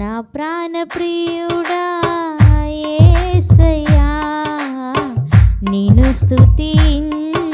నా ప్రాణ ప్రియుడా నేను నిన్ను స్తుతించెదను.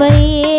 पये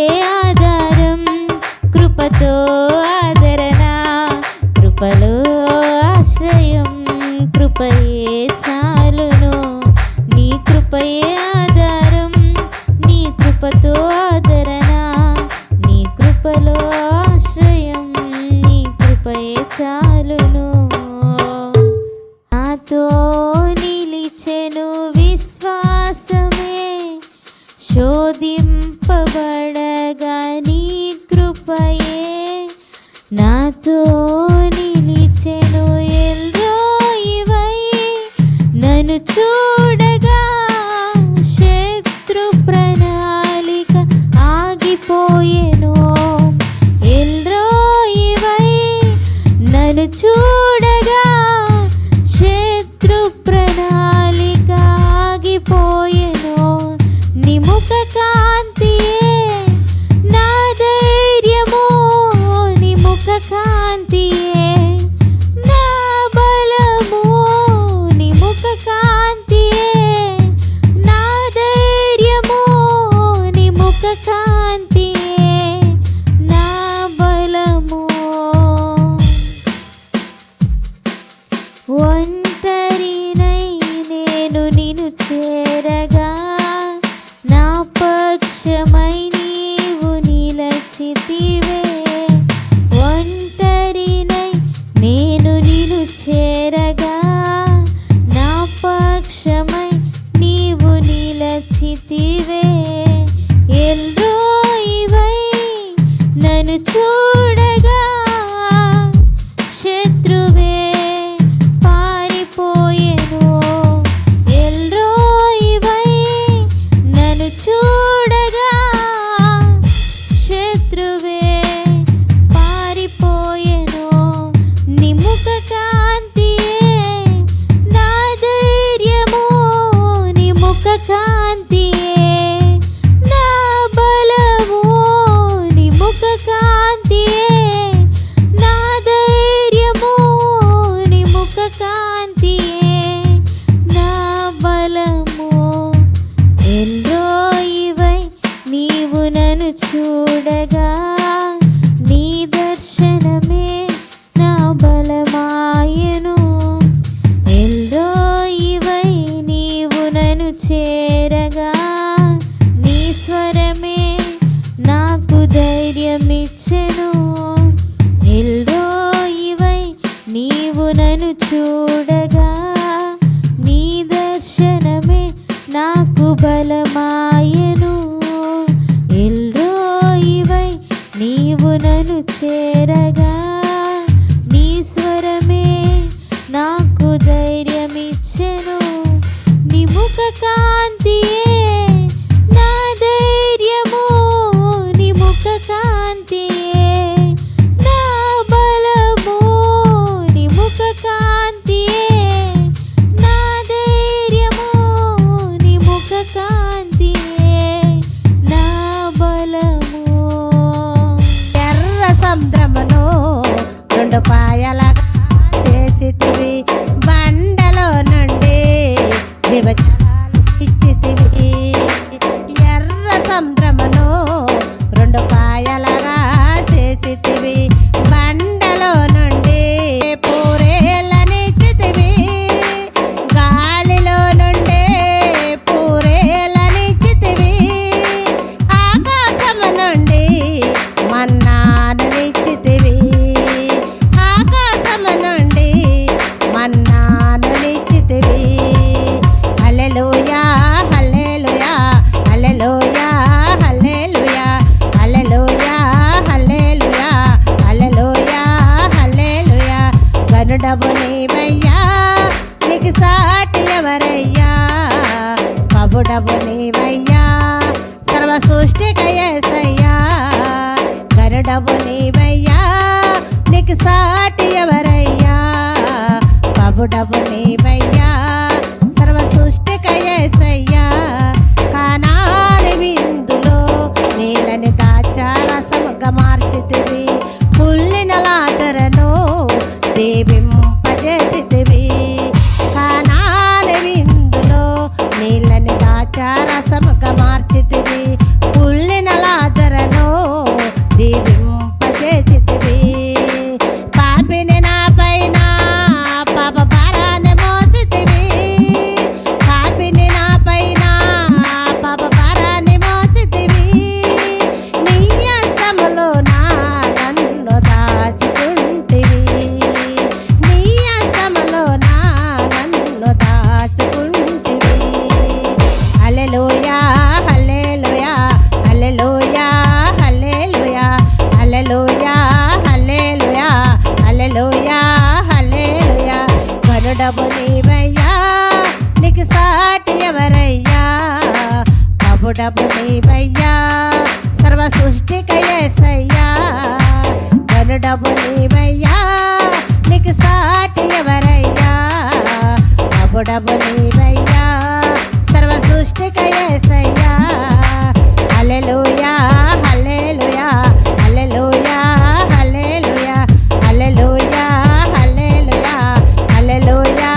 ప్రభుడవు నీవయ్యా సర్వ సృష్టికయేసయ్యా హల్లెలూయా హల్లెలూయా హల్లెలూయా హల్లెలూయా హల్లెలూయా హల్లెలూయా హల్లెలూయా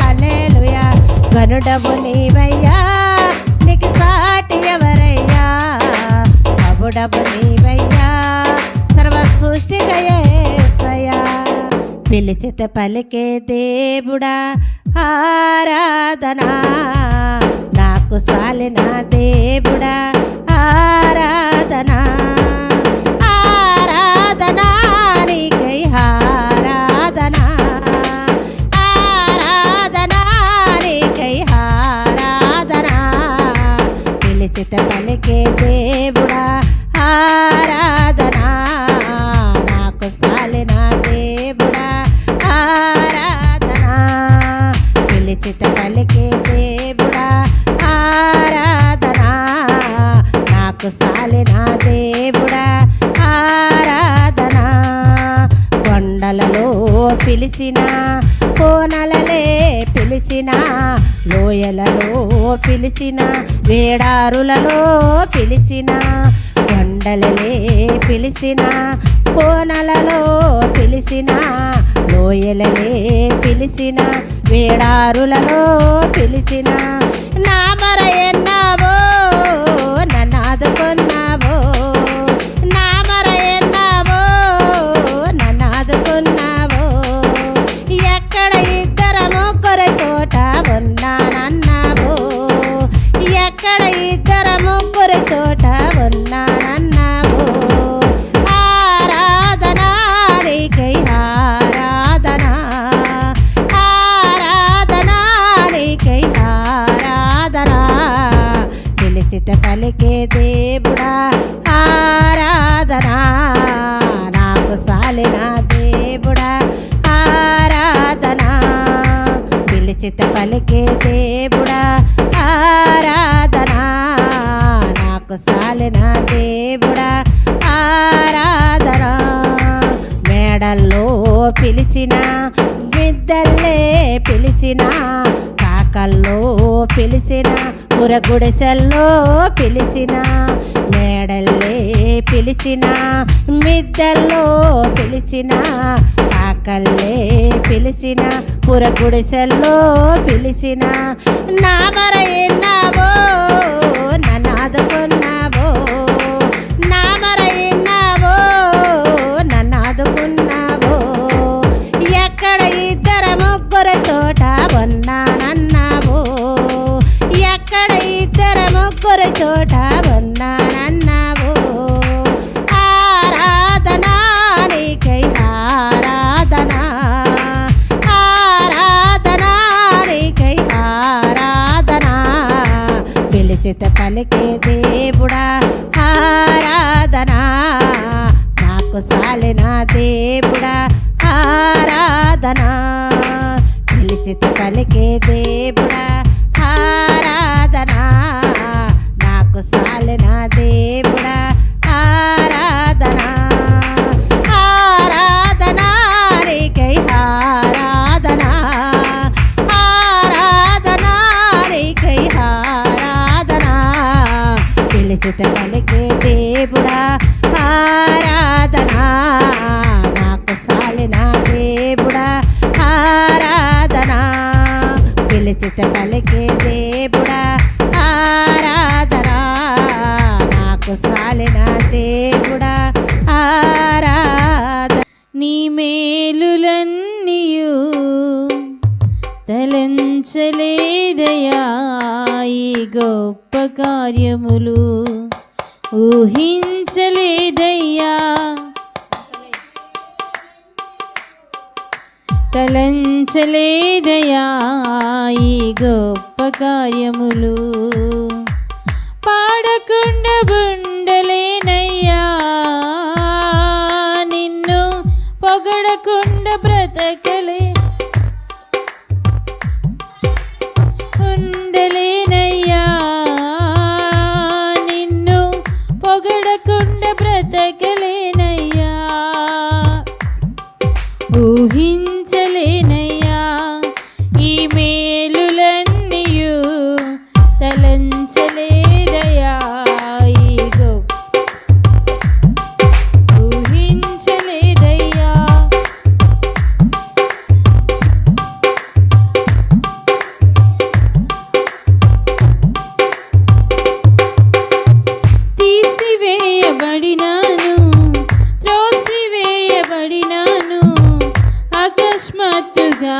హల్లెలూయా. గనుడబు నీవయ్యా నీకు సాటి ఎవరయ్యా. ప్రభుడబు నీవయ్యా సర్వ సృష్టికయేసయ్యా పిలిచిత పలికే దేవుడా ఆరాధనా. నాకు సాలిన దేవుడా ఆరాధనా. ఆరాధనా నీకై ఆరాధనా. ఆరాధనా నీకై ఆరాధనా. పిలిచిత పలికే దేవుడా పిలిచిన వేడారులలో పిలిచిన కొండలలే పిలిచిన కోనలలో పిలిచిన లోయలలే పిలిచిన వేడారులలో పిలిచిన. నా మర ఎన్నావో చిత పలికే దేవుడా ఆరాధనా నాకు సాలిన దేవుడా ఆరాధనా. పిలిచిత పలికే దేవుడా ఆరాధనా. నాకు సాలిన దేవుడా ఆరాధనా. మేడల్లో పిలిచిన విద్దల్లే పిలిచిన కాకల్లో పిలిచిన పురగుడిసెల్లో పిలిచిన మేడల్లే పిలిచిన మిద్దల్లో పిలిచిన ఆకల్లే పిలిచిన పురగుడిసెల్లో పిలిచిన నా మర ఎన్నావో నన్ను చోట ఉన్నానన్నావో ఆరాధనా నీకై ఆరాధనా ఆరాధనా నీకై ఆరాధనా. పిలిచిత పలికే దేవుడా ఆరాధనా. నాకు సాలిన దేవుడా ఆరాధనా. పిలిచిత పలికే దేవుడా por aí. గాయములు. కార్యములు పాడకుండా ఉండలేనయ్యా. నిన్ను పొగడకుండా బ్రతకలే తీసివేయబడినాను త్రోసివేయబడినాను అకస్మాత్తుగా